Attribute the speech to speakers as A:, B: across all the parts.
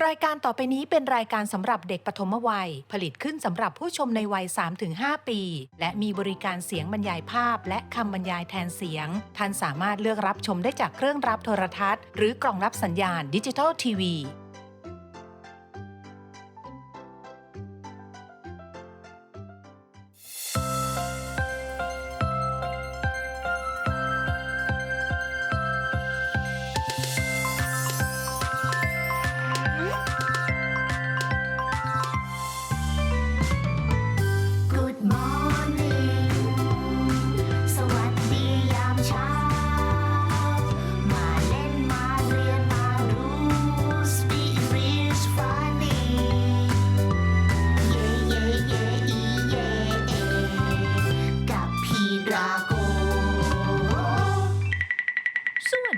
A: รายการต่อไปนี้เป็นรายการสำหรับเด็กปฐมวัย ผลิตขึ้นสำหรับผู้ชมในวัย 3-5 ปี และมีบริการเสียงบรรยายภาพ และคำบรรยายแทนเสียง ท่านสามารถเลือกรับชมได้จากเครื่องรับโทรทัศน์ หรือกล่องรับสัญญาณดิจิทัลทีวี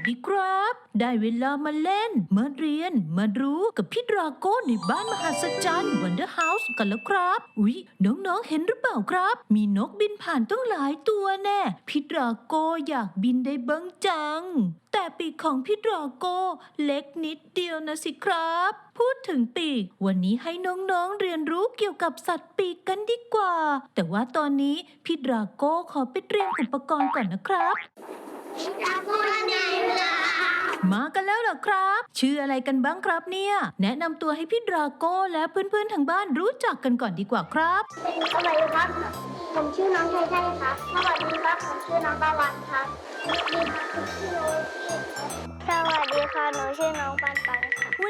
B: ดี
C: ครับ ได้เวลามาเล่น มาเรียน มารู้กับพี่ดราโก้ในบ้านมหัศจรรย์วันเดอร์เฮาส์กันแล้วครับ อุ๊ย น้องๆเห็นหรือเปล่าครับ มีนกบินผ่านตั้งหลายตัวแน่ พี่ดราโก้อยากบินได้บ้างจัง แต่ปีกของพี่ดราโก้เล็กนิดเดียวนะสิครับ พูดถึงปีก วันนี้ให้น้องๆเรียนรู้เกี่ยวกับสัตว์ปีกกันดีกว่า แต่ว่าตอนนี้พี่ดราโก้ขอไปเตรียมอุปกรณ์ก่อนนะครับ มากันแล้วเหรอครับ ชื่ออะไรกันบ้างครับเนี่ย แนะนำตัวให้พี่ดราโก้และเพื่อนๆทางบ้านรู้จักกันก่อนดีกว่าครับ
D: สวัสดีครับ ผมชื่อน้องไทไทครับสวัสดีครับ ผมชื่อน้องตะวันครับสวัสดีค่ะหนูชื่อน้องปันปันค่ะ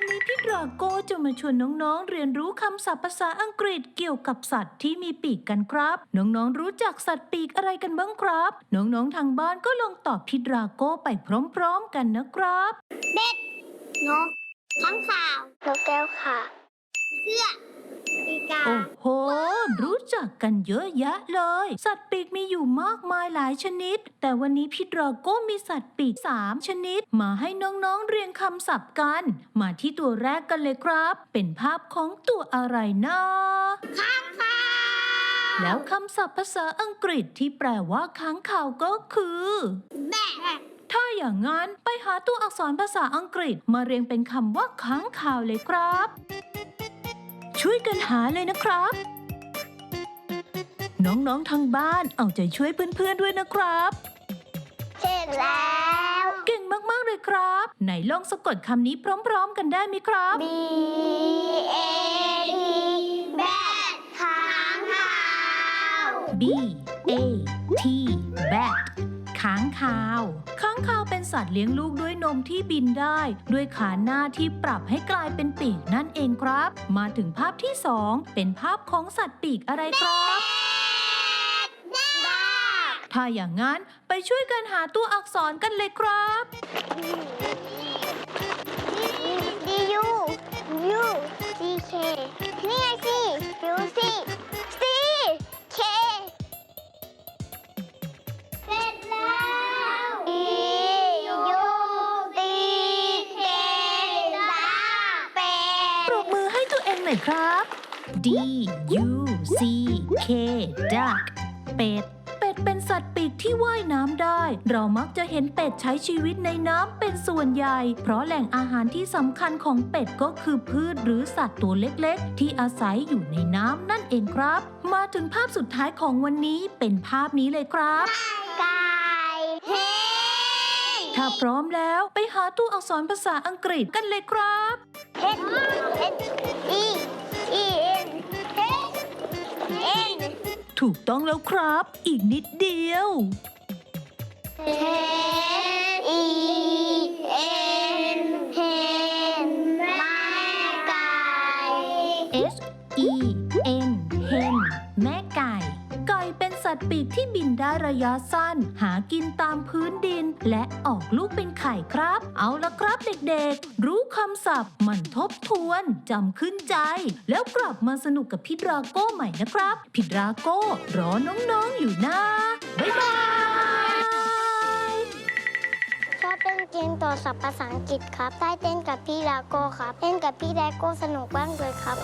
C: วันนี้พี่ดราโก้จะมาชวนน้องๆ เรียนรู้คำศัพท์ภาษาอังกฤษเกี่ยวกับสัตว์ที่มีปีกกันครับ น้องๆ รู้จักสัตว์ปีกอะไรกันบ้างครับ น้องๆ ทางบ้านก็ลองตอบพี่ดราโก้ไปพร้อมๆ กันนะครับ
D: นกข้างข่าวนกแก้วค่ะเสื้อ ปีกา
C: โอ้โห รู้จักกันเยอะแยะเลย สัตว์ปีกมีอยู่มากมายหลายชนิด แต่วันนี้พี่ดราโก้มีสัตว์ปีก 3 ชนิด มาให้น้องๆเรียนคำศัพท์กัน มาที่ตัวแรกกันเลยครับ เป็นภาพของตัวอะไรนะค้างคาว แล้วคำศัพท์ภาษาอังกฤษที่แปลว่าค้างคาวก็คือ
D: แบะ
C: ถ้าอย่างนั้นไปหาตัวอักษรภาษาอังกฤษมาเรียงเป็นคำว่าค้างคาวเลยครับ ช่วยกันหาเลยนะครับ น้องๆทางบ้านเอาใจช่วยเพื่อนๆด้วยนะครับ
D: เสร็จแล้ว
C: เก่งมากๆเลยครับ ไหนลองสะกดคำนี้พร้อมๆ กันได้ไหมครับ
D: B A T แบะค้างข่าว
C: B A T bat ค้างคาว ค้างคาวเป็นสัตว์เลี้ยงลูกด้วยนมที่บินได้ ด้วยขาหน้าที่ปรับให้กลายเป็นปีกนั่นเองครับ มาถึงภาพที่สองเป็นภาพของสัตว์ปีกอะไรครับถ้าอย่างนั้นไปช่วยกันหาตัวอักษรกันเลยครับ
D: D U U
C: องหน่อยครับ D U C K duck เป็ด เป็ดเป็นสัตว์ปีกที่ว่ายน้ำได้ เรามักจะเห็นเป็ดใช้ชีวิตในน้ำเป็นส่วนใหญ่ เพราะแหล่งอาหารที่สำคัญของเป็ดก็คือพืชหรือสัตว์ตัวเล็กๆ ที่อาศัยอยู่ในน้ำนั่นเองครับ มาถึงภาพสุดท้ายของวันนี้เป็นภาพนี้เลยครับ
D: ไก่เฮ้
C: ถ้าพร้อมแล้วไปหาตัวอักษรภาษาอังกฤษกันเลยครับ
D: เฮ H E E N H N
C: ถูกต้องแล้วครับ อีกนิดเดียว
D: H E
C: ปีกที่บินได้ระยะสั้น หากินตามพื้นดิน และออกลูกเป็นไข่ครับ เอาละครับเด็กๆ รู้คำศัพท์มันทบทวนจำขึ้นใจ แล้วกลับมาสนุกกับพี่ดราโก้ใหม่นะครับพี่ดราโก้รอน้องๆอยู่นะบ๊ายบาย
D: ชอบเล่นเกมต่อศัพท์ภาษาอังกฤษครับ ได้เต้นกับพี่ลาโก้ครับเล่นกับพี่แดโก้สนุกบ้างเลยครับ